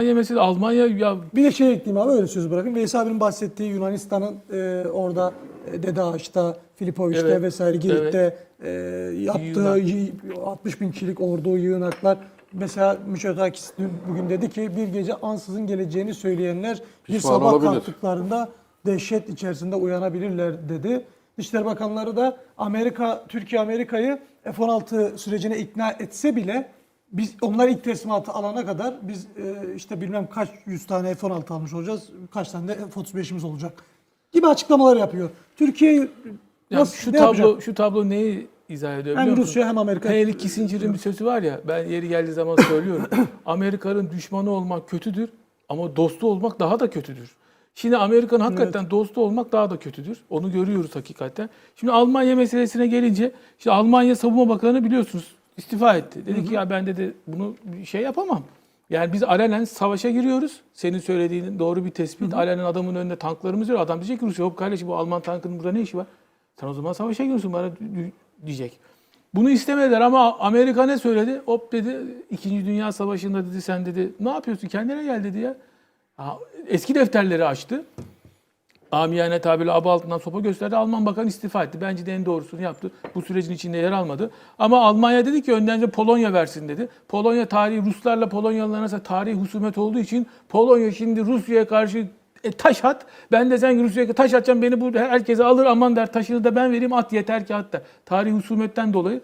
mesela Almanya ya Bir de şey ekleyeyim abi öyle söz bırakın. Veysel abinin bahsettiği Yunanistan'ın e, orada e, Dede Ağaç'ta, Filipovic'te Evet, vesaire Girit'te e, yaptığı y- 60 bin kişilik ordu yığınaklar. Mesela Mitsotakis dün bugün dedi ki bir gece ansızın geleceğini söyleyenler bir Pişman sabah olabilir. kalktıklarında dehşet içerisinde uyanabilirler dedi. Dışişleri Bakanları da Amerika, Türkiye Amerika'yı F-16 sürecine ikna etse bile biz onlar ilk teslimatı alana kadar biz e, işte bilmem kaç yüz tane F-16 almış olacağız, kaç tane de F-35'imiz olacak gibi açıklamalar yapıyor. Türkiye Ya nasıl şu ne tablo yapacak? şu tablo neyi izah ediyor Hem biliyor musun? Rusya hem Amerika. Henry Kissinger'ın bir sözü var ya ben yeri geldiği zaman söylüyorum. Amerika'nın düşmanı olmak kötüdür ama dostu olmak daha da kötüdür. Şimdi Amerika'nın hakikaten dostu olmak daha da kötüdür. Onu görüyoruz hakikaten. Şimdi Almanya meselesine gelince işte Almanya Savunma Bakanı biliyorsunuz istifa etti. Dedi ki ya ben dedi bunu şey yapamam. Yani biz alenen savaşa giriyoruz. Senin söylediğinin doğru bir tespit. Alenen adamın önünde tanklarımız var. Adam diyecek ki Rusya hop kardeşim bu Alman tankının burada ne işi var? Sen o zaman savaşa giriyorsun bana diyecek. Bunu istemediler ama Amerika ne söyledi? Hop dedi İkinci Dünya Savaşı'nda dedi sen dedi ne yapıyorsun kendine gel dedi ya. Eski defterleri açtı. Amiyane tabirle aba altından sopa gösterdi. Alman bakan istifa etti. Bence de en doğrusunu yaptı. Bu sürecin içinde yer almadı. Ama Almanya dedi ki önden de Polonya versin dedi. Polonya tarihi Ruslarla Polonyalılar arasında tarihi husumet olduğu için Polonya şimdi Rusya'ya karşı e, taş at. Ben de sen Rusya'ya taş atacağım beni bu herkese alır aman der taşını da ben vereyim at yeter ki at da. Tarihi husumetten dolayı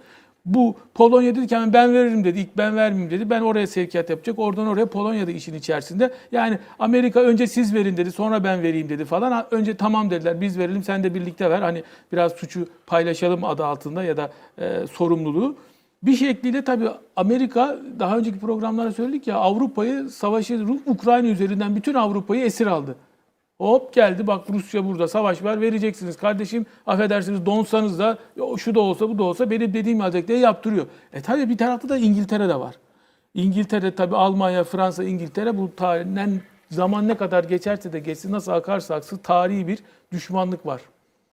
bu Polonya dedi ki ben veririm dedi. İlk ben vermeyeyim dedi. Ben oraya sevkiyat yapacak. Oradan oraya Polonya'da işin içerisinde. Yani Amerika önce siz verin dedi. Sonra ben vereyim dedi falan. Önce tamam dediler. Biz verelim sen de birlikte ver. Hani biraz suçu paylaşalım adı altında ya da e, sorumluluğu. Bir şekliyle tabii Amerika daha önceki programlarda söyledik ya Avrupa'yı savaşı Ukrayna üzerinden bütün Avrupa'yı esir aldı. Hop geldi bak Rusya burada savaş var vereceksiniz kardeşim affedersiniz donsanız da "Yo, şu da olsa bu da olsa benim dediğim diye yaptırıyor. E tabi bir tarafta da İngiltere de var. İngiltere tabi Almanya, Fransa, İngiltere bu tarihinden zaman ne kadar geçerse de geçsin nasıl akarsa aksın tarihi bir düşmanlık var.